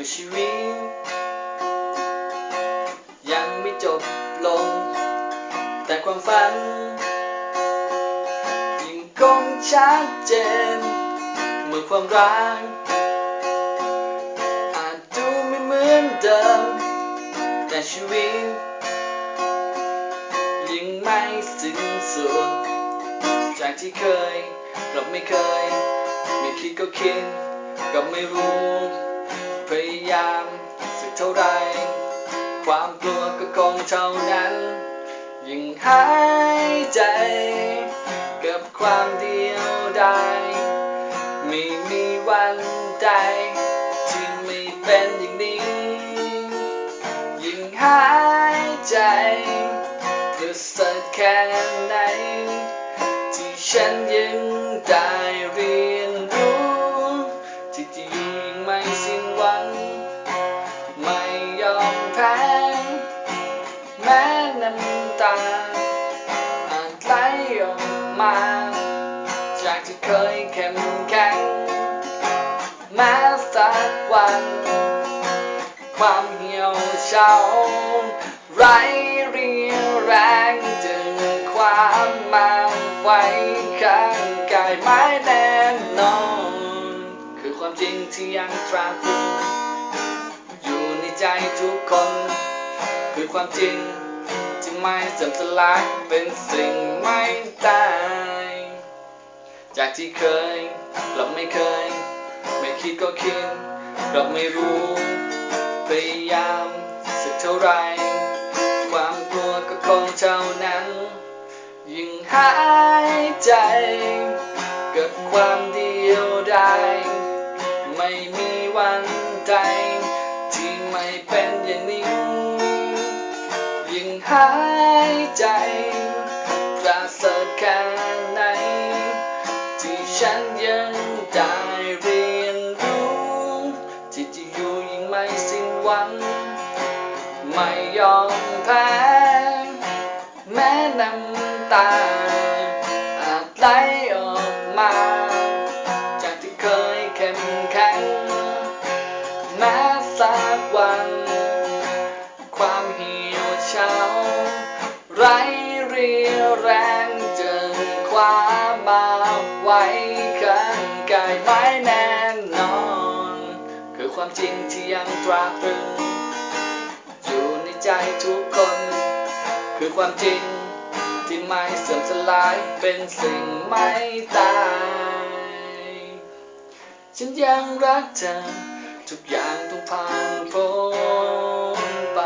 มื่อชีวิต ยังไม่จบลง แต่ความฝัน ยิ่งคงชัดเจน เมื่อความรักอาจดูไม่เหมือนเดิม แต่ชีวิตยิ่งไม่สิ้นสุด จากที่เคยเราไม่เคย ไม่คิดก็คิดก็ไม่รู้ พยายามสักเท่าไร ความกลัวก็คงเท่านั้น ยิ่งหายใจกับความเดียวดายไม่มีวันใดที่ไม่เป็นอย่างนี้ ยิ่งหายใจรู้สึกแค่ไหนที่ฉันยัง จไหลออกมา จากที่เคยเข้มแข็งแม้สักวัน ความเหี่ยวเฉาไร้เรียวแรงจึงความมาไว้ข้างกายไม่แน่นอน คือความจริงที่ยังตราตรึงอยู่ในใจทุกคน คือความจริง ไม่เสื่อมสลายเป็นสิ่งไม่ตายจากที่เคยเราไม่เคย ไม่คิดก็คิดเราไม่รู้ พยายามสักเท่าไร ความกลัวก็คงเท่านั้น ยิ่งหายใจกับความเดียวดายไม่มีวันใดที่ไม่เป็นอย่างนี้ หายใจประเสริฐแค่ไหนที่ฉันยังได้เรียนรู้ ที่จะอยู่ยิ่งไม่สิ้นหวัง ไม่ยอมแพ้แม้น้ำตาอาจไหลออกมา จากที่เคยเข้มแข็งแม้สักวัน ว้ามาไว้ข้างกายไม่แน่นอน คือความจริงที่ยังตราตรึงอยู่ในใจทุกคน คือความจริงที่ไม่เสื่อมสลายเป็นสิ่งไม่ตาย ฉันยังรักเธอ ทุกอย่างต้องผ่านพ้นไป